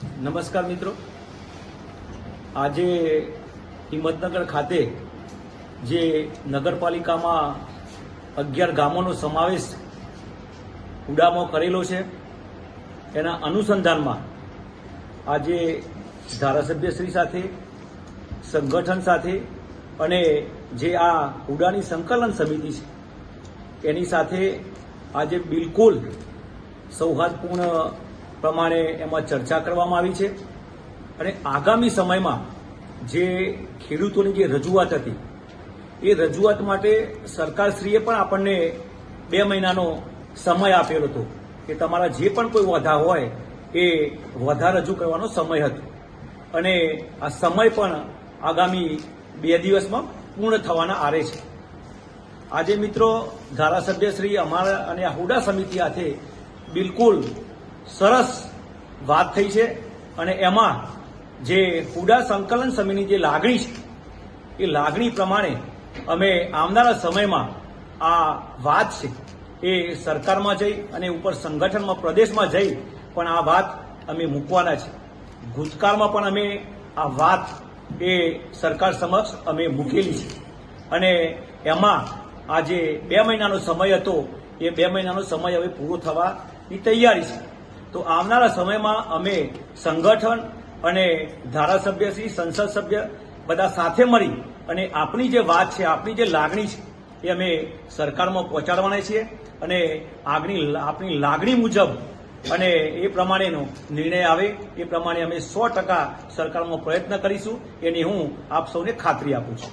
નમસ્કાર મિત્રો. આજે હિંમતનગર ખાતે જે નગરપાલિકામાં અગિયાર ગામોનો સમાવેશ ઉડામાં કરેલો છે. એના અનુસંધાનમાં આજે ધારાસભ્યશ્રી સાથે, સંગઠન સાથે અને જે આ ઉડાની સંકલન સમિતિ છે, એની સાથે આજે બિલકુલ સૌહાર્દપૂર્ણ પ્રમાણે એમાં ચર્ચા કરવામાં આવી છે. અને આગામી સમયમાં જે ખેડૂતોની જે રજૂઆત હતી, એ રજૂઆત માટે સરકારશ્રીએ પણ આપણને બે મહિનાનો સમય આપેલો હતો કે તમારા જે પણ કોઈ વધા હોય, એ વધા રજૂ કરવાનો સમય હતો. અને આ સમય પણ આગામી બે દિવસમાં પૂર્ણ થવાના આરે છે. આજે મિત્રો ધારાસભ્ય શ્રી અમારા અને આહુડા હુડા સમિતિ સાથે બિલકુલ સરસ વાત થઈ છે અને એમાં જે હુડા સંકલન સમિતિની જે લાગણી છે, એ લાગણી પ્રમાણે અમે આવનારા સમયમાં આ વાત છે, એ સરકારમાં જઈ અને ઉપર સંગઠનમાં પ્રદેશમાં જઈ પણ આ વાત અમે મૂકવાના છે. ભૂતકાળમાં પણ અમે આ વાત એ સરકાર સમક્ષ અમે મૂકેલી છે. અને એમાં આ જે બે મહિનાનો સમય હતો, એ બે મહિનાનો સમય હવે પૂરો થવાની તૈયારી છે. તો આવનારા સમયમાં અમે સંગઠન અને ધારાસભ્યશ્રી સંસદ સભ્ય બધા સાથે મળી અને આપણી જે વાત છે આપણી જે લાગણી છે, એ અમે સરકારમાં પહોંચાડવાના છીએ અને આગની આપણી લાગણી મુજબ અને એ પ્રમાણેનો નિર્ણય આવે, એ પ્રમાણે અમે સો ટકા સરકારમાં પ્રયત્ન કરીશું. એની હું આપ સૌને ખાતરી આપું છું.